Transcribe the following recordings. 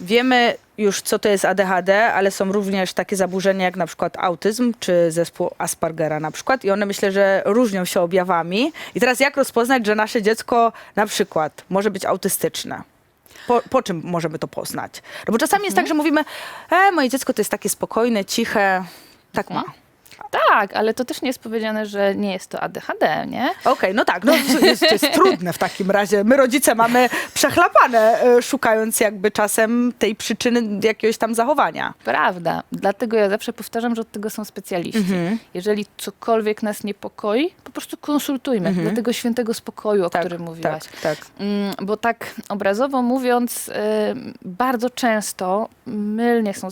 Wiemy już, co to jest ADHD, ale są również takie zaburzenia jak na przykład autyzm czy zespół Aspergera na przykład i one myślę, że różnią się objawami. I teraz jak rozpoznać, że nasze dziecko na przykład może być autystyczne? Po, po czym możemy to poznać? No bo czasami jest tak, że mówimy, e, moje dziecko to jest takie spokojne, ciche, tak ma. Tak, ale to też nie jest powiedziane, że nie jest to ADHD, nie? Okej, no tak, no to jest, to jest trudne w takim razie. My rodzice mamy przechlapane, e, szukając jakby czasem tej przyczyny jakiegoś tam zachowania. Prawda. Dlatego ja zawsze powtarzam, że od tego są specjaliści. Mhm. Jeżeli cokolwiek nas niepokoi, po prostu konsultujmy. Do tego świętego spokoju, o Mhm. Tak, którym mówiłaś. Tak, tak. Mm, Bo tak obrazowo mówiąc, y, bardzo często mylnie są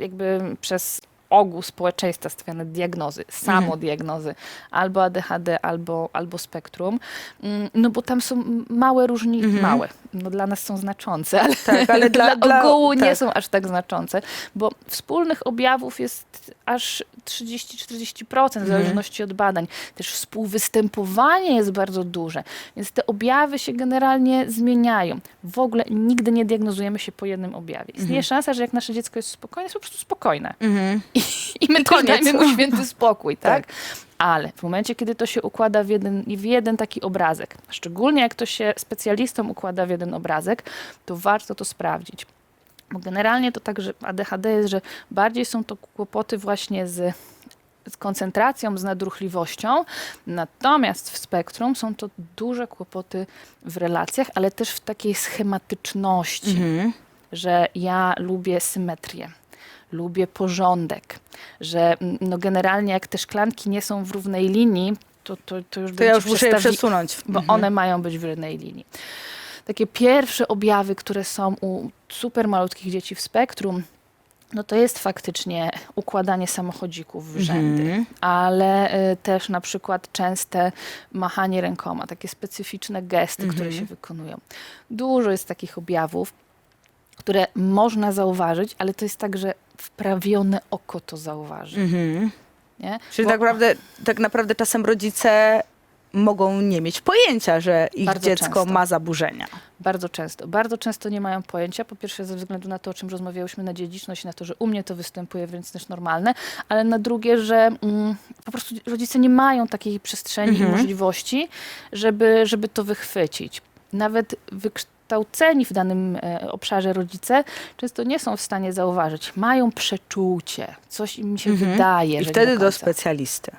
jakby przez ogół społeczeństwa stawiane diagnozy, samodiagnozy, albo ADHD, albo, albo spektrum, Mm, no bo tam są małe różnice, małe, no dla nas są znaczące, ale, Tak, ale dla- dla, dla- ogółu nie tak. są aż tak znaczące, bo wspólnych objawów jest aż 30-40% w zależności od badań. Też współwystępowanie jest bardzo duże, więc te objawy się generalnie zmieniają. W ogóle nigdy nie diagnozujemy się po jednym objawie. Istnieje szansa, że jak nasze dziecko jest spokojne, jest po prostu spokojne. Mhm. I, i my I też dajmy mu święty spokój, tak? Tak. Ale w momencie, kiedy to się układa w jeden, w jeden taki obrazek, szczególnie jak to się specjalistom układa w jeden obrazek, to warto to sprawdzić. Bo generalnie to tak, że ADHD jest, że bardziej są to kłopoty właśnie z, z koncentracją, z nadruchliwością. Natomiast w spektrum są to duże kłopoty w relacjach, ale też w takiej schematyczności Mhm. że ja lubię symetrię, lubię porządek, że mm, no generalnie jak te szklanki nie są w równej linii, to, to, to już To ja już muszę je przesunąć. bo Mhm. one mają być w jednej linii. Takie pierwsze objawy, które są u super malutkich dzieci w spektrum, no to jest faktycznie układanie samochodzików w rzędy, Mhm. ale y, też na przykład częste machanie rękoma, takie specyficzne gesty, które Mhm. się wykonują. Dużo jest takich objawów, które można zauważyć, ale to jest tak, że wprawione oko to zauważy. Mhm. Nie? Czyli Bo- tak naprawdę, tak naprawdę czasem rodzice mogą nie mieć pojęcia, że ich Bardzo dziecko często. ma zaburzenia. Bardzo często. Bardzo często nie mają pojęcia. Po pierwsze ze względu na to, o czym rozmawiałyśmy, na dziedziczność, na to, że u mnie to występuje, więc też normalne, ale na drugie, że mm, po prostu rodzice nie mają takiej przestrzeni Mhm. i możliwości, żeby, żeby to wychwycić. Nawet wykształceni w danym e, obszarze rodzice często nie są w stanie zauważyć. Mają przeczucie, coś im się Mhm. wydaje. I wtedy do końca. specjalisty.